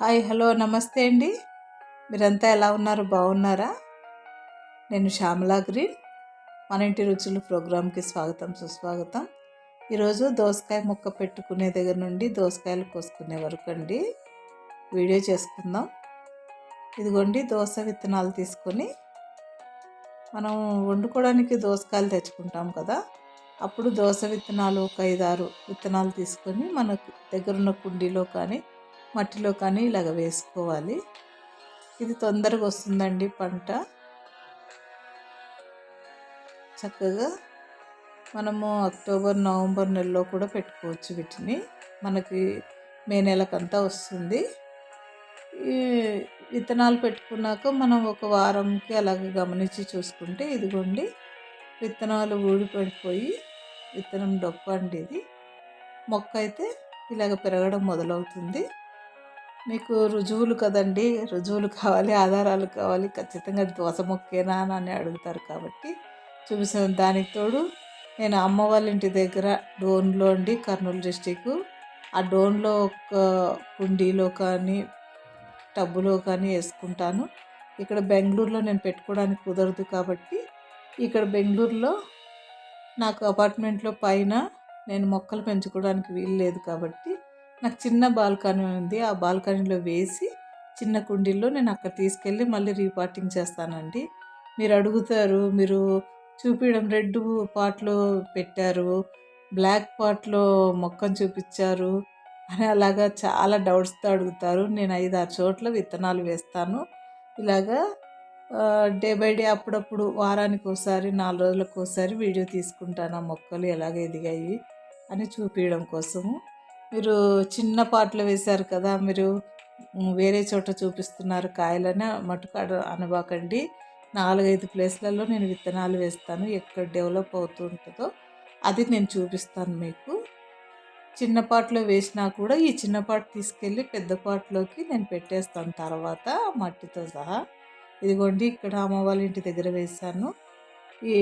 Hi hello నమస్తే అండి. మీరంతా ఎలా ఉన్నారు? బాగున్నారా? నేను శ్యామలా గ్రీన్. మన ఇంటి రుచులు ప్రోగ్రాంకి స్వాగతం సుస్వాగతం. ఈరోజు దోసకాయ ముక్క పెట్టుకునే దగ్గర నుండి దోసకాయలు కోసుకునే వరకు అండి. వీడియో చేసుకుందాం. ఇదిగోండి దోస విత్తనాలు తీసుకొని మనం వండుకోవడానికి దోసకాయలు తెచ్చుకుంటాం కదా. అప్పుడు దోస విత్తనాలు ఒక ఐదారు విత్తనాలు తీసుకొని మనకు దగ్గరున్న కుండీలో కానీ మట్టిలో కానీ ఇలాగ వేసుకోవాలి. ఇది తొందరగా వస్తుందండి పంట. చక్కగా మనము అక్టోబర్ నవంబర్ నెలలో కూడా పెట్టుకోవచ్చు వీటిని. మనకి మే నెలకంతా వస్తుంది. ఈ విత్తనాలు పెట్టుకున్నాక మనం ఒక వారంకి అలాగే గమనించి చూసుకుంటే ఇదిగోండి విత్తనాలు ఊడిపడిపోయి విత్తనం డొప్ప అండి ఇది. మొక్క అయితే ఇలాగ పెరగడం మొదలవుతుంది. మీకు రుజువులు కదండి. రుజువులు కావాలి ఆధారాలు కావాలి. ఖచ్చితంగా దోస మొక్కేనా అని అడుగుతారు కాబట్టి చూపిస్తున్న దానికి తోడు నేను అమ్మ వాళ్ళ ఇంటి దగ్గర డోన్లో అండి కర్నూలు డిస్టిక్ ఆ డోన్లో ఒక కుండీలో కానీ టబ్బులో కానీ వేసుకుంటాను. ఇక్కడ బెంగళూరులో నేను పెట్టుకోవడానికి కుదరదు కాబట్టి ఇక్కడ బెంగళూరులో నాకు అపార్ట్మెంట్లో పైన నేను మొక్కలు పెంచుకోవడానికి వీలు లేదు కాబట్టి నాకు చిన్న బాల్కనీ ఉంది. ఆ బాల్కనీలో వేసి చిన్న కుండీల్లో నేను అక్కడ తీసుకెళ్ళి మళ్ళీ రీపాటింగ్ చేస్తానండి. మీరు అడుగుతారు మీరు చూపించడం రెడ్ పాట్లో పెట్టారు బ్లాక్ పాట్లో మొక్కను చూపించారు అని అలాగా చాలా డౌట్స్తో అడుగుతారు. నేను ఐదు ఆరు చోట్ల విత్తనాలు వేస్తాను. ఇలాగా డే బై డే అప్పుడప్పుడు వారానికి ఒకసారి నాలుగు రోజులకు ఒకసారి వీడియో తీసుకుంటాను. ఆ మొక్కలు ఎలాగ ఎదిగాయి అని చూపించడం కోసము. మీరు చిన్న పాటలు వేశారు కదా మీరు వేరే చోట చూపిస్తున్నారు కాయలని మటుకు అనబాకండి. నాలుగైదు ప్లేస్లలో నేను విత్తనాలు వేస్తాను ఎక్కడ డెవలప్ అవుతుంటుందో అది నేను చూపిస్తాను మీకు. చిన్న పాటలో వేసినా కూడా ఈ చిన్న పాట తీసుకెళ్ళి పెద్ద పాటలోకి నేను పెట్టేస్తాను తర్వాత మట్టితో సహా. ఇదిగోండి ఇక్కడ అమ్మ వాళ్ళ ఇంటి దగ్గర వేశాను. ఈ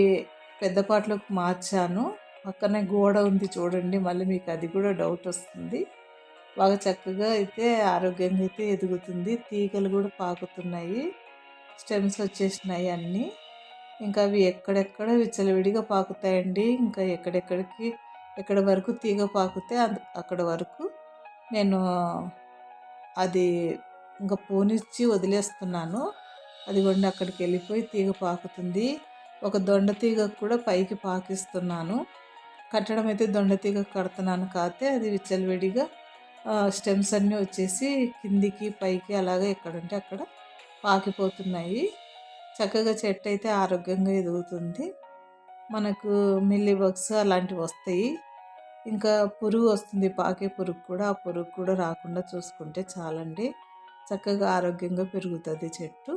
పెద్ద పాటలోకి మార్చాను. పక్కనే గోడ ఉంది చూడండి మళ్ళీ మీకు అది కూడా డౌట్ వస్తుంది. బాగా చక్కగా అయితే ఆరోగ్యంగా అయితే ఎదుగుతుంది. తీగలు కూడా పాకుతున్నాయి. స్టెమ్స్ వచ్చేసినాయి అన్నీ. ఇంకా అవి ఎక్కడెక్కడ విచ్చలవిడిగా పాకుతాయండి. ఇంకా ఎక్కడెక్కడికి ఎక్కడ వరకు తీగ పాకుతే అక్కడ వరకు నేను అది ఇంకా పూనిచ్చి వదిలేస్తున్నాను. అది కూడా అక్కడికి వెళ్ళిపోయి తీగ పాకుతుంది. ఒక దొండ తీగ కూడా పైకి పాకిస్తున్నాను. కట్టడం అయితే దొండతీగ కడుతున్నాను కాతే అది విచ్చలవిడిగా స్టెమ్స్ అన్నీ వచ్చేసి కిందికి పైకి అలాగే ఎక్కడంటే అక్కడ పాకిపోతున్నాయి. చక్కగా చెట్టు అయితే ఆరోగ్యంగా ఎదుగుతుంది. మనకు మిల్లీ బగ్స్ అలాంటివి వస్తాయి. ఇంకా పురుగు వస్తుంది పాకే పురుగు కూడా. ఆ పురుగు కూడా రాకుండా చూసుకుంటే చాలండి. చక్కగా ఆరోగ్యంగా పెరుగుతుంది చెట్టు.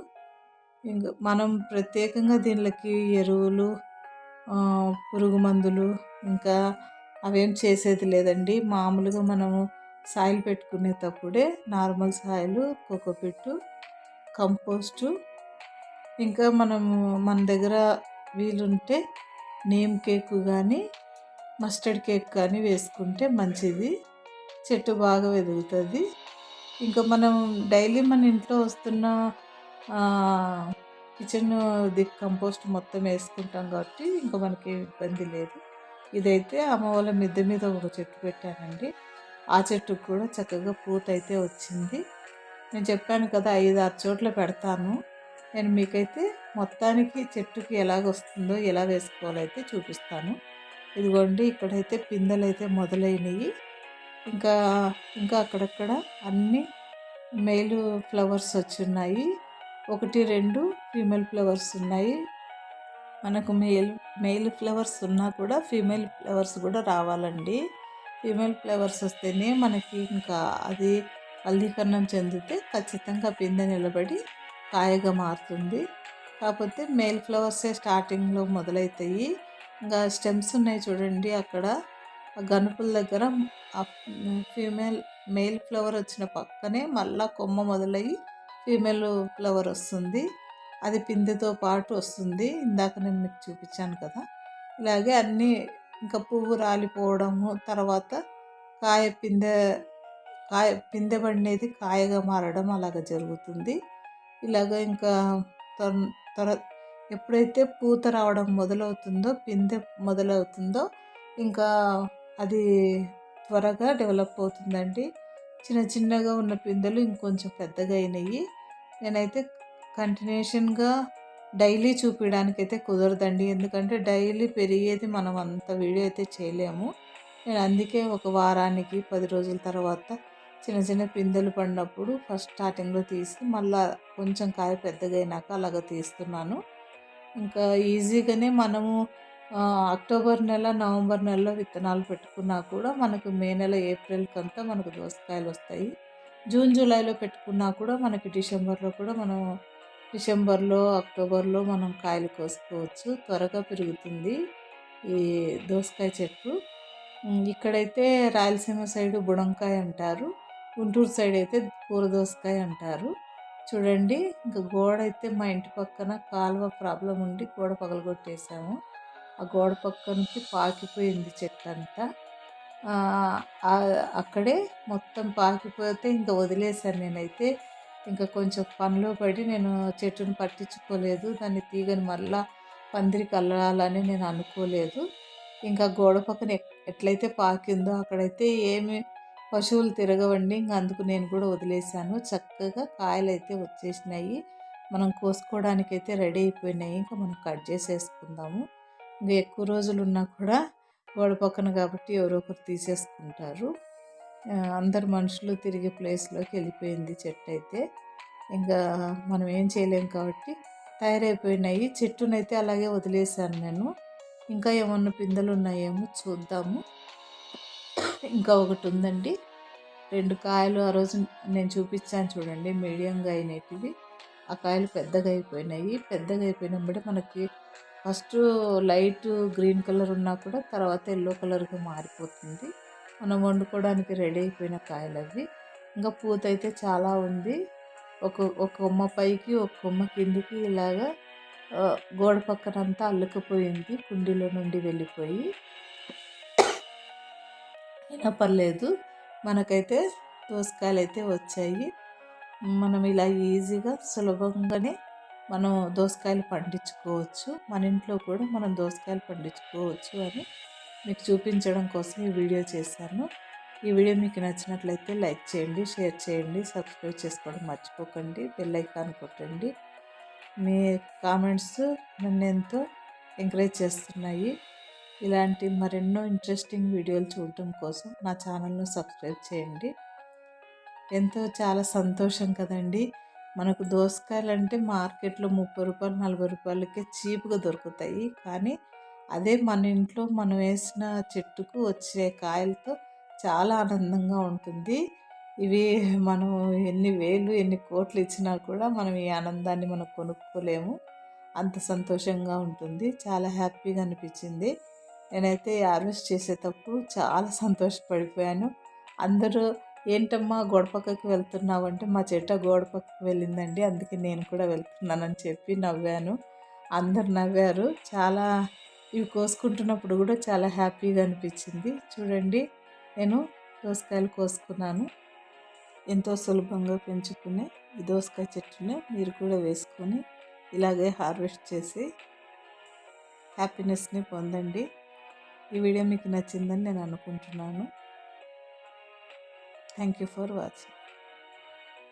ఇంకా మనం ప్రత్యేకంగా దీనికి ఎరువులు పురుగు మందులు ఇంకా అవేం చేసేది లేదండి. మామూలుగా మనము సాయిల్ పెట్టుకునేటప్పుడే నార్మల్ సాయిల్ కోకోపిట్టు కంపోస్టు. ఇంకా మనము మన దగ్గర వీలుంటే నేమ్ కేక్ కానీ మస్టర్డ్ కేక్ కానీ వేసుకుంటే మంచిది. చెట్టు బాగా ఎదుగుతుంది ఇంకా మనం డైలీ మన ఇంట్లో వస్తున్న కిచెన్ ది కంపోస్ట్ మొత్తం వేసుకుంటాం కాబట్టి ఇంకా మనకి ఇబ్బంది లేదు. ఇదైతే అమ్మ వాళ్ళ మిద్దె మీద ఒక చెట్టు పెట్టానండి. ఆ చెట్టుకు కూడా చక్కగా పూత అయితే వచ్చింది. నేను చెప్పాను కదా ఐదు ఆరు చోట్ల పెడతాను. నేను మీకైతే మొత్తానికి చెట్టుకి ఎలాగ వస్తుందో ఎలా వేసుకోవాలో అయితే చూపిస్తాను. ఇదిగోండి ఇక్కడైతే పిందెలు అయితే మొదలైనవి ఇంకా ఇంకా అక్కడక్కడ అన్ని మెయిల్ ఫ్లవర్స్ వచ్చి ఉన్నాయి. ఒకటి రెండు ఫీమేల్ ఫ్లవర్స్ ఉన్నాయి. మనకు మేల్ మేల్ ఫ్లవర్స్ ఉన్నా కూడా ఫీమేల్ ఫ్లవర్స్ కూడా రావాలండి. ఫీమేల్ ఫ్లవర్స్ వస్తేనే మనకి ఇంకా అది ఫలీకరణం చెందితే ఖచ్చితంగా పిందె నిలబడి కాయగా మారుతుంది. కాకపోతే మేల్ ఫ్లవర్సే స్టార్టింగ్లో మొదలవుతాయి ఇంకా స్టెమ్స్ ఉన్నాయి చూడండి అక్కడ. గనుపుల దగ్గర ఫీమేల్ మేల్ ఫ్లవర్ వచ్చిన పక్కనే మళ్ళా కొమ్మ మొదలయ్యి ఫీమేల్ ఫ్లవర్ వస్తుంది. అది పిందెతో పాటు వస్తుంది. ఇందాక నేను మీకు చూపించాను కదా. ఇలాగే అన్నీ ఇంకా పువ్వు రాలిపోవడము తర్వాత కాయ పిందె కాయ పిందె పడినది కాయగా మారడం అలాగ జరుగుతుంది. ఇలాగ ఇంకా త్వర త్వర ఎప్పుడైతే పూత రావడం మొదలవుతుందో పిందె మొదలవుతుందో ఇంకా అది త్వరగా డెవలప్ అవుతుందండి. చిన్న చిన్నగా ఉన్న పిందెలు ఇంకొంచెం పెద్దగా అయినాయి. నేనైతే కంటిన్యూషన్గా డైలీ చూపించడానికి అయితే కుదరదండి. ఎందుకంటే డైలీ పెరిగేది మనం అంత వీడియో అయితే చేయలేము. నేను అందుకే ఒక వారానికి పది రోజుల తర్వాత చిన్న చిన్న పిందెలు పడినప్పుడు ఫస్ట్ స్టార్టింగ్లో తీసి మళ్ళీ కొంచెం కాయ పెద్దగా అయినాక అలాగ తీస్తున్నాను. ఇంకా ఈజీగానే మనము అక్టోబర్ నెల నవంబర్ నెలలో విత్తనాలు పెట్టుకున్నా కూడా మనకు మే నెల ఏప్రిల్కి అంతా మనకు దోసకాయలు వస్తాయి. జూన్ జూలైలో పెట్టుకున్నా కూడా మనకి డిసెంబర్లో కూడా మనం డిసెంబర్లో అక్టోబర్లో మనం కాయలు కోసుకోవచ్చు. త్వరగా పెరుగుతుంది ఈ దోసకాయ చెట్టు. ఇక్కడైతే రాయలసీమ సైడ్ బుడంకాయ అంటారు. గుంటూరు సైడ్ అయితే కూర దోసకాయ అంటారు. చూడండి ఇంకా గోడ అయితే మా ఇంటి పక్కన కాలువ ప్రాబ్లం ఉండి గోడ పగలగొట్టేసాము. ఆ గోడ పక్కనకి పాకిపోయింది చెట్టు అంతా అక్కడే మొత్తం పాకిపోతే ఇంకా వదిలేశాను నేనైతే. ఇంకా కొంచెం పనిలో పడి నేను చెట్టును పట్టించుకోలేదు. దాన్ని తీగని మళ్ళా పందిరికి అల్లాలని నేను అనుకోలేదు. ఇంకా గోడ పక్కన ఎట్లయితే పాకిందో అక్కడైతే ఏమి పశువులు తిరగవండి. ఇంకా అందుకు నేను కూడా వదిలేశాను. చక్కగా కాయలు అయితే వచ్చేసినాయి. మనం కోసుకోవడానికి అయితే రెడీ అయిపోయినాయి. ఇంకా మనం కట్ చేసేసుకుందాము. ఇంకా ఎక్కువ రోజులు ఉన్నా కూడా గోడ పక్కన కాబట్టి ఎవరో ఒకరు తీసేసుకుంటారు. అందరు మనుషులు తిరిగే ప్లేస్లోకి వెళ్ళిపోయింది చెట్టు అయితే. ఇంకా మనం ఏం చేయలేం కాబట్టి తయారైపోయినాయి. చెట్టునైతే అలాగే వదిలేశాను నేను. ఇంకా ఏమన్నా పిందెలు ఉన్నాయేమో చూద్దాము. ఇంకా ఒకటి ఉందండి. రెండు కాయలు ఆ రోజు నేను చూపించాను చూడండి మీడియంగా అయినవి ఆ కాయలు పెద్దగా అయిపోయినాయి. పెద్దగా అయిపోయినప్పుడు మనకి ఫస్ట్ లైట్ గ్రీన్ కలర్ ఉన్నా కూడా తర్వాత ఎల్లో కలర్గా మారిపోతుంది. మనం వండుకోవడానికి రెడీ అయిపోయిన కాయలు అవి ఇంకా పూత అయితే చాలా ఉంది. ఒక ఒక కొమ్మ పైకి ఒక కొమ్మ కిందికి ఇలాగా గోడ పక్కనంతా అల్లుకుపోయింది. కుండీలో నుండి వెళ్ళిపోయి. అయినా పర్లేదు. మనకైతే దోసకాయలు అయితే వచ్చాయి. మనం ఇలా ఈజీగా సులభంగానే మనం దోసకాయలు పండించుకోవచ్చు. మన ఇంట్లో కూడా మనం దోసకాయలు పండించుకోవచ్చు అని మీకు చూపించడం కోసం ఈ వీడియో చేశాను. ఈ వీడియో మీకు నచ్చినట్లయితే లైక్ చేయండి షేర్ చేయండి సబ్స్క్రైబ్ చేసుకోవడం మర్చిపోకండి బెల్ ఐకాన్ కొట్టండి. మీ కామెంట్స్ నన్ను ఎంతో ఎంకరేజ్ చేస్తున్నాయి. ఇలాంటి మరెన్నో ఇంట్రెస్టింగ్ వీడియోలు చూడటం కోసం నా ఛానల్ను సబ్స్క్రైబ్ చేయండి. ఎంతో చాలా సంతోషం కదండి. మనకు దోసకాయలు అంటే మార్కెట్లో ముప్పై రూపాయలు నలభై రూపాయలకే చీప్గా దొరుకుతాయి. కానీ అదే మన ఇంట్లో మనం వేసిన చెట్టుకు వచ్చే కాయలతో చాలా ఆనందంగా ఉంటుంది. ఇవి మనం ఎన్ని వేలు ఎన్ని కోట్లు ఇచ్చినా కూడా మనం ఈ ఆనందాన్ని మనం కొనుక్కోలేము. అంత సంతోషంగా ఉంటుంది. చాలా హ్యాపీగా అనిపించింది. నేనైతే హార్వెస్ట్ చేసేటప్పుడు చాలా సంతోషపడిపోయాను. అందరూ ఏంటమ్మా గోడ పక్కకి వెళ్తున్నావు అంటే మా చెట్ట గోడ పక్కకి వెళ్ళిందండి అందుకే నేను కూడా వెళ్తున్నానని చెప్పి నవ్వాను. అందరు నవ్వారు. చాలా ఇవి కోసుకుంటున్నప్పుడు కూడా చాలా హ్యాపీగా అనిపించింది. చూడండి నేను దోసకాయలు కోసుకున్నాను. ఎంతో సులభంగా పెంచుకునే ఈ దోసకాయ చెట్టుని మీరు కూడా వేసుకొని ఇలాగే హార్వెస్ట్ చేసి హ్యాపీనెస్ని పొందండి. ఈ వీడియో మీకు నచ్చిందని నేను అనుకుంటున్నాను. Thank you for watching.